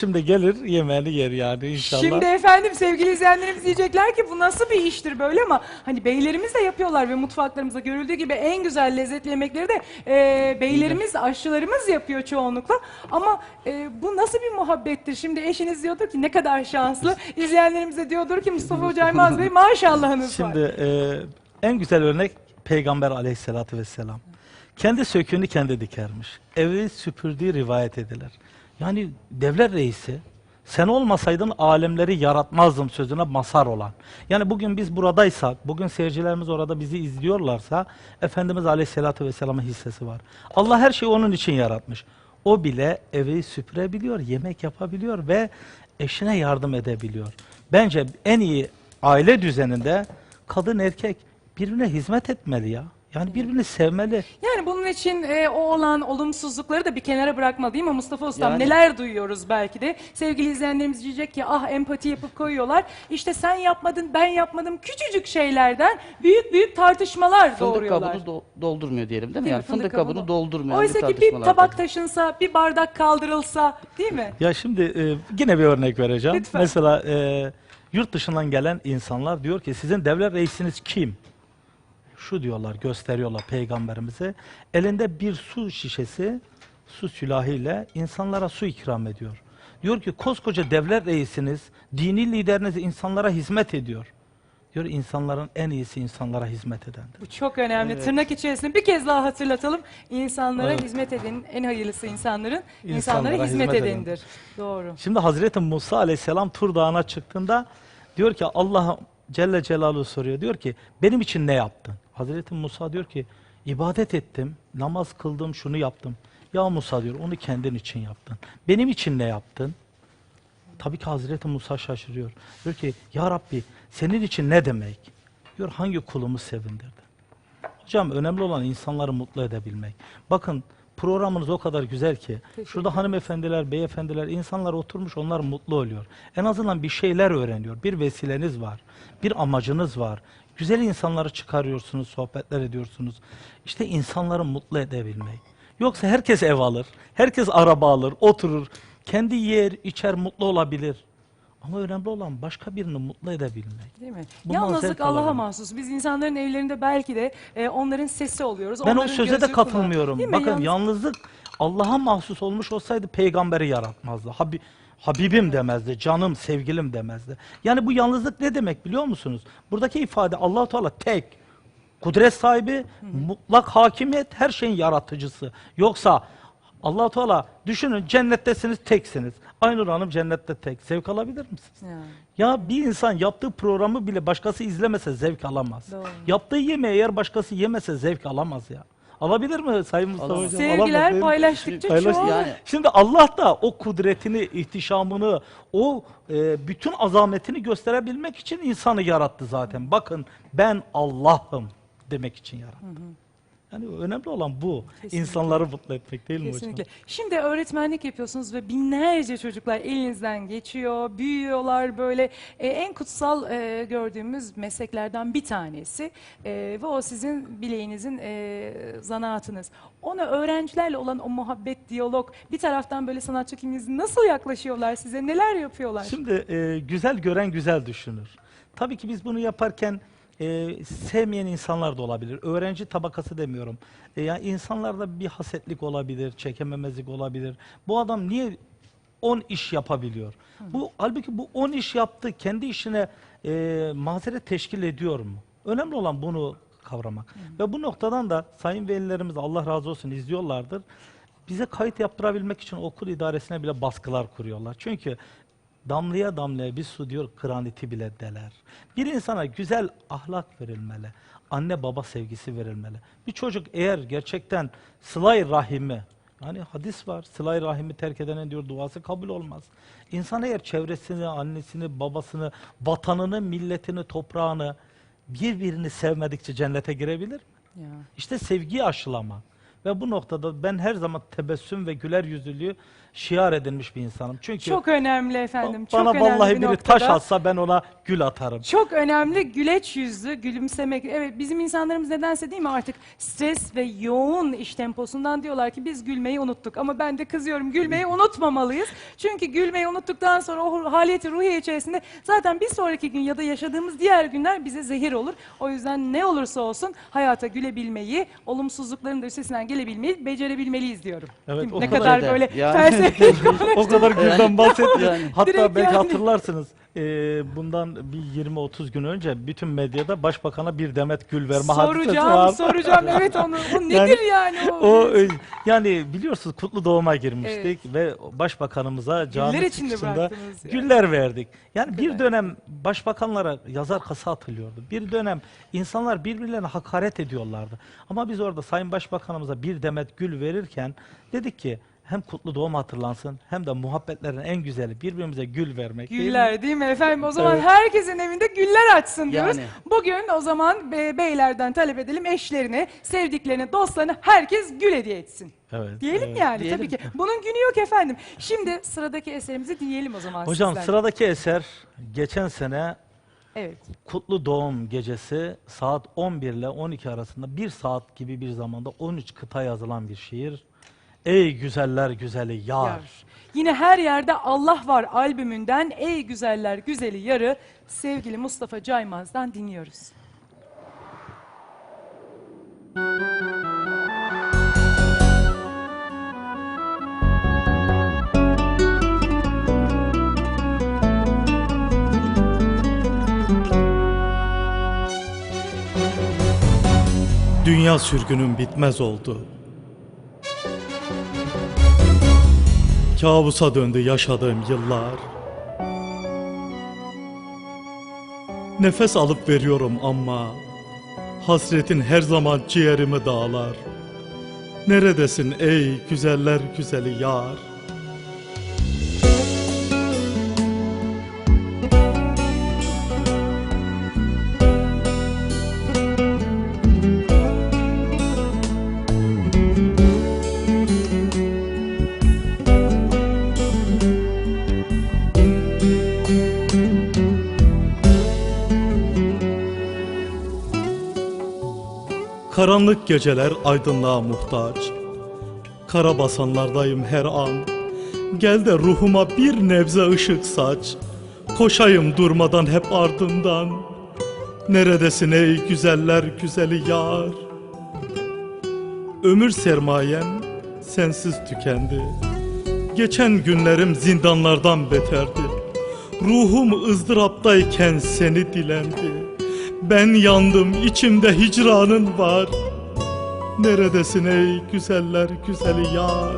Şimdi gelir yemeğini yer yani inşallah. Şimdi efendim sevgili izleyenlerimiz diyecekler ki bu nasıl bir iştir böyle ama hani beylerimiz de yapıyorlar ve mutfaklarımızda görüldüğü gibi en güzel lezzetli yemekleri de e, beylerimiz, aşçılarımız yapıyor çoğunlukla. Ama e, bu nasıl bir muhabbettir? Şimdi eşiniz diyordur ki ne kadar şanslı. İzleyenlerimiz de diyordur ki Mustafa Hoca Bey maşallahınız var. Şimdi e, en güzel örnek Peygamber aleyhissalatü vesselam. Kendi söküğünü kendi dikermiş. Evi süpürdüğü rivayet edilir. Yani devlet reisi sen olmasaydın alemleri yaratmazdım sözüne masar olan. Yani bugün biz buradaysak, bugün seyircilerimiz orada bizi izliyorlarsa Efendimiz Aleyhisselatü Vesselam'ın hissesi var. Allah her şeyi onun için yaratmış. O bile evi süpürebiliyor, yemek yapabiliyor ve eşine yardım edebiliyor. Bence en iyi aile düzeninde kadın erkek birbirine hizmet etmeli ya. Yani birbirini sevmeli. Yani bunun için e, o olan olumsuzlukları da bir kenara bırakma değil mi Mustafa Ustam? Yani- Neler duyuyoruz belki de. Sevgili izleyenlerimiz diyecek ki ah empati yapıp koyuyorlar. İşte sen yapmadın ben yapmadım küçücük şeylerden büyük büyük tartışmalar Fındık doğuruyorlar. kabını do- doldurmuyor diyelim değil mi? Değil mi? yani fındık, kabını. doldurmuyor. Oysa ki bir tabak taşınsa, bir bardak kaldırılsa değil mi? Ya şimdi e, yine bir örnek vereceğim. Lütfen. Mesela e, yurt dışından gelen insanlar diyor ki sizin devlet reisiniz kim? Şu diyorlar, gösteriyorlar peygamberimize. Elinde bir su şişesi, su sülahiyle insanlara su ikram ediyor. Diyor ki koskoca devlet reisiniz, dini lideriniz insanlara hizmet ediyor. Diyor insanların en iyisi insanlara hizmet edendir. Bu çok önemli. Tırnak içerisinde bir kez daha hatırlatalım. İnsanlara Evet. hizmet edin. En hayırlısı insanların İnsanlara insanlara hizmet, hizmet edindir. Doğru. Şimdi Hazreti Musa aleyhisselam Tur Dağı'na çıktığında diyor ki Allah Celle Celaluhu soruyor. Diyor ki benim için ne yaptın? Hazreti Musa diyor ki ibadet ettim, namaz kıldım, şunu yaptım. Ya Musa diyor onu kendin için yaptın. Benim için ne yaptın? Tabii ki Hazreti Musa şaşırıyor. Diyor ki ya Rabbi senin için ne demek? Diyor hangi kulumu sevindirdin? Hocam önemli olan insanları mutlu edebilmek. Bakın programınız o kadar güzel ki şurada hanımefendiler, beyefendiler, insanlar oturmuş onlar mutlu oluyor. En azından bir şeyler öğreniyor. Bir vesileniz var. Bir amacınız var. Güzel insanları çıkarıyorsunuz, sohbetler ediyorsunuz. İşte insanları mutlu edebilmek. Yoksa herkes ev alır, herkes araba alır, oturur. Kendi yer, içer, mutlu olabilir. Ama önemli olan başka birini mutlu edebilmek. Değil mi? Bundan Yalnızlık zevk Allah'a alabilir. mahsus. Biz insanların evlerinde belki de e, onların sesi oluyoruz. Ben o onların söze de gözü kulağı. katılmıyorum. Değil mi? Bakın Yalnız- yalnızlık Allah'a mahsus olmuş olsaydı peygamberi yaratmazdı. Habi, Habibim demezdi, canım, sevgilim demezdi. Yani bu yalnızlık ne demek biliyor musunuz? Buradaki ifade Allah Teala tek, kudret sahibi, mutlak hakimiyet, her şeyin yaratıcısı. Yoksa Allah Teala düşünün cennettesiniz teksiniz. Aynur Hanım cennette tek. Zevk alabilir misiniz? Ya. Ya bir insan yaptığı programı bile başkası izlemese zevk alamaz. Doğru. Yaptığı yemeği eğer başkası yemese zevk alamaz ya. Alabilir mi Sayın Mustafa. Hocam? Sevgiler paylaştıkça Paylaş- çoğalır. Yani Şimdi Allah da o kudretini, ihtişamını, o e, bütün azametini gösterebilmek için insanı yarattı zaten. Bakın ben Allah'ım demek için yarattı. Yani önemli olan bu. Kesinlikle. İnsanları mutlu etmek değil mi Kesinlikle. hocam? Şimdi öğretmenlik yapıyorsunuz ve binlerce çocuklar elinizden geçiyor, büyüyorlar böyle. E, en kutsal e, gördüğümüz mesleklerden bir tanesi E, ve o sizin bileğinizin e, zanaatınız. Ona öğrencilerle olan o muhabbet, diyalog, bir taraftan böyle sanatçı kimliğiniz nasıl yaklaşıyorlar size, neler yapıyorlar? Şimdi e, güzel gören güzel düşünür. Tabii ki biz bunu yaparken e, sevmeyen insanlar da olabilir. Öğrenci tabakası demiyorum. E, yani insanlarda bir hasetlik olabilir, çekememezlik olabilir. Bu adam niye 10 iş yapabiliyor? Bu halbuki bu 10 iş yaptı, kendi işine e, mazeret teşkil ediyor mu? Önemli olan bunu kavramak. Ve bu noktadan da sayın velilerimiz Allah razı olsun izliyorlardır. Bize kayıt yaptırabilmek için okul idaresine bile baskılar kuruyorlar. Çünkü damlaya damlaya bir su diyor kraniti bile deler. Bir insana güzel ahlak verilmeli. Anne baba sevgisi verilmeli. Bir çocuk eğer gerçekten sılay rahimi yani hadis var. Sılay rahimi terk edenin diyor duası kabul olmaz. İnsan eğer çevresini, annesini, babasını, vatanını, milletini, toprağını birbirini sevmedikçe cennete girebilir mi? Ya. İşte sevgiyi aşılama. Ve bu noktada ben her zaman tebessüm ve güler yüzlülüğü şiar edilmiş bir insanım. Çünkü Çok önemli efendim. bana çok önemli vallahi bir biri noktada. taş atsa ben ona gül atarım. Çok önemli güleç yüzlü, gülümsemek. Evet bizim insanlarımız nedense değil mi artık stres ve yoğun iş temposundan diyorlar ki biz gülmeyi unuttuk. Ama ben de kızıyorum gülmeyi unutmamalıyız. Çünkü gülmeyi unuttuktan sonra o haliyeti ruhiye içerisinde zaten bir sonraki gün ya da yaşadığımız diğer günler bize zehir olur. O yüzden ne olursa olsun hayata gülebilmeyi, olumsuzlukların da üstesinden gelebilmeyi becerebilmeliyiz diyorum. Evet, Değil mi? o ne kadar kadar da. böyle Yani- felsefi o kadar gülden bahsettik. Yani. Hatta Direkt belki yani. hatırlarsınız e, bundan bir 20-30 gün önce bütün medyada başbakana bir demet gül verme hadisesi soracağım, var. soracağım. Evet onu. O nedir yani, o? O e, yani biliyorsunuz kutlu doğuma girmiştik ve başbakanımıza cami Güller içinde çıkışında bıraktınız yani. güller verdik. Yani bir dönem başbakanlara yazar kasa atılıyordu. Bir dönem insanlar birbirlerine hakaret ediyorlardı. Ama biz orada Sayın Başbakanımıza bir demet gül verirken dedik ki hem kutlu doğum hatırlansın hem de muhabbetlerin en güzeli birbirimize gül vermek. Güller değil mi efendim? O zaman Evet. herkesin evinde güller açsın diyoruz. Yani. Bugün o zaman be- beylerden talep edelim eşlerini, sevdiklerini, dostlarını herkes gül hediye etsin. Evet. Diyelim evet. yani Diyelim. tabii ki. Bunun günü yok efendim. Şimdi sıradaki eserimizi dinleyelim o zaman Hocam sizden. sıradaki eser geçen sene Evet. Kutlu Doğum Gecesi saat 11 ile 12 arasında bir saat gibi bir zamanda 13 kıta yazılan bir şiir. Ey güzeller güzeli yar. Yar. Yine her yerde Allah var albümünden Ey güzeller güzeli yarı sevgili Mustafa Caymaz'dan dinliyoruz. Dünya sürgünüm bitmez oldu. Kabusa döndü yaşadığım yıllar. Nefes alıp veriyorum ama hasretin her zaman ciğerimi dağlar. Neredesin ey güzeller güzeli yar? Karanlık geceler aydınlığa muhtaç. Kara basanlardayım her an. Gel de ruhuma bir nebze ışık saç. Koşayım durmadan hep ardından. Neredesin ey güzeller güzeli yar? Ömür sermayem sensiz tükendi. Geçen günlerim zindanlardan beterdi. Ruhum ızdıraptayken seni dilendi. Ben yandım içimde hicranın var. Neredesin ey güzeller güzeli yar?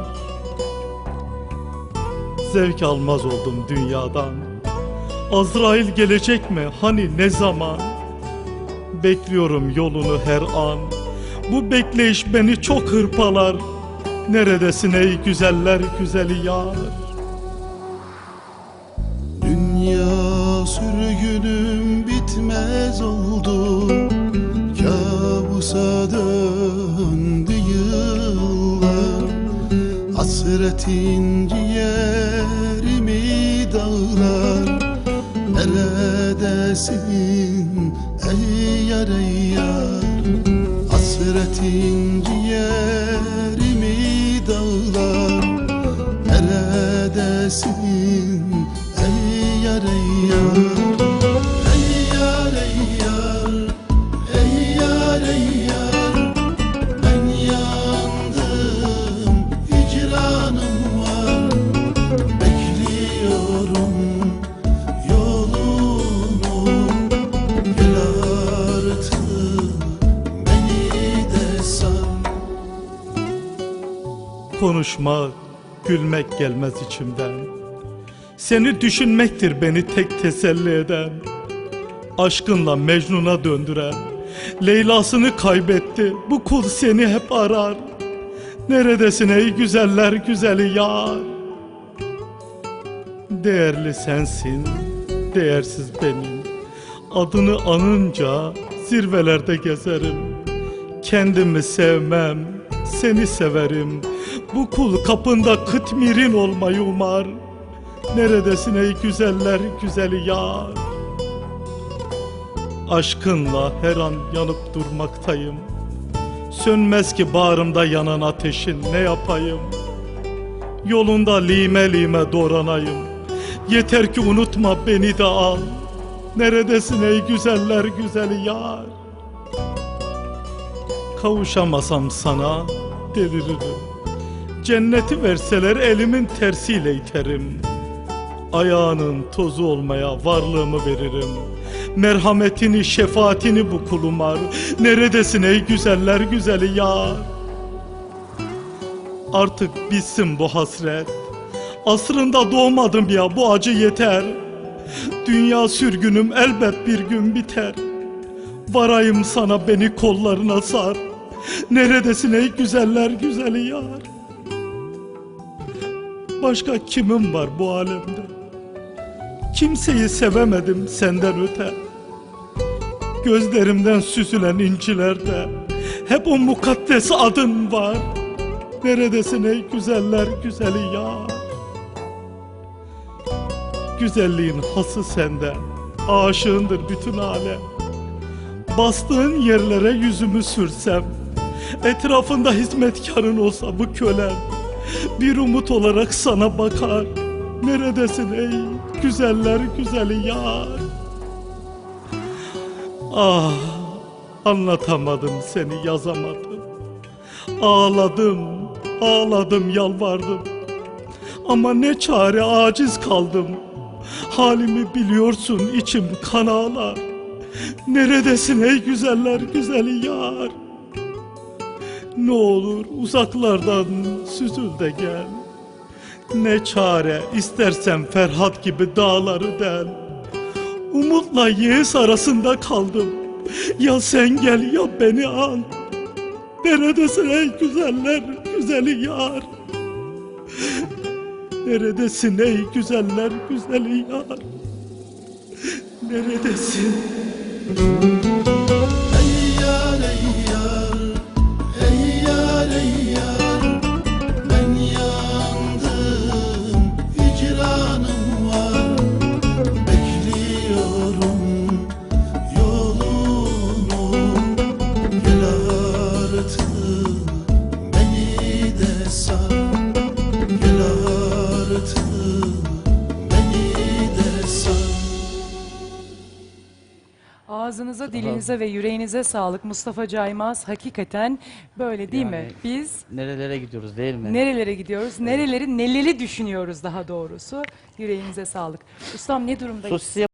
Zevk almaz oldum dünyadan. Azrail gelecek mi hani ne zaman? Bekliyorum yolunu her an. Bu bekleyiş beni çok hırpalar. Neredesin ey güzeller güzeli yar? Dünya sürgünüm bitmez oldu. Kabusa döndü yıllar. Hasretin ciğerimi dağlar. Neredesin ey yar ey yar? Hasretin ciğerimi Konuşmak, gülmek gelmez içimden. Seni düşünmektir beni tek teselli eden. Aşkınla Mecnun'a döndüren. Leyla'sını kaybetti, bu kul seni hep arar. Neredesin ey güzeller güzeli yar? Değerli sensin, değersiz benim. Adını anınca zirvelerde gezerim. Kendimi sevmem, seni severim. Bu kul kapında kıtmirin olmayı umar. Neredesin ey güzeller güzeli yar? Aşkınla her an yanıp durmaktayım. Sönmez ki bağrımda yanan ateşin ne yapayım? Yolunda lime lime doğranayım. Yeter ki unutma beni de al. Neredesin ey güzeller güzeli yar? Kavuşamasam sana deliririm. Cenneti verseler elimin tersiyle iterim. Ayağının tozu olmaya varlığımı veririm. Merhametini, şefaatini bu kulumar. Neredesin ey güzeller güzeli yar? Artık bitsin bu hasret. Asrında doğmadım ya bu acı yeter. Dünya sürgünüm elbet bir gün biter. Varayım sana beni kollarına sar. Neredesin ey güzeller güzeli yar? Başka kimim var bu alemde? Kimseyi sevemedim senden öte. Gözlerimden süzülen incilerde hep o mukaddes adın var. Neredesin ey güzeller güzeli yar? Güzelliğin hası sende, aşığındır bütün alem. Bastığın yerlere yüzümü sürsem, etrafında hizmetkarın olsa bu kölen, bir umut olarak sana bakar. Neredesin ey güzeller güzeli yar? Ah, anlatamadım seni yazamadım. Ağladım, ağladım, yalvardım. Ama ne çare aciz kaldım. Halimi biliyorsun içim kan ağlar. Neredesin ey güzeller güzeli yar? Ne olur uzaklardan süzül de gel. Ne çare istersen Ferhat gibi dağları del. Umutla yeğiz arasında kaldım. Ya sen gel ya beni al. Neredesin ey güzeller güzeli yar? Neredesin ey güzeller güzeli yar? Neredesin? Ağzınıza, dilinize ve yüreğinize sağlık Mustafa Caymaz. Hakikaten böyle değil mi? Yani- Biz Nerelere gidiyoruz değil mi? nerelere gidiyoruz, nereleri, neleri düşünüyoruz daha doğrusu. Yüreğinize sağlık. Ustam ne durumdayız? Sosyal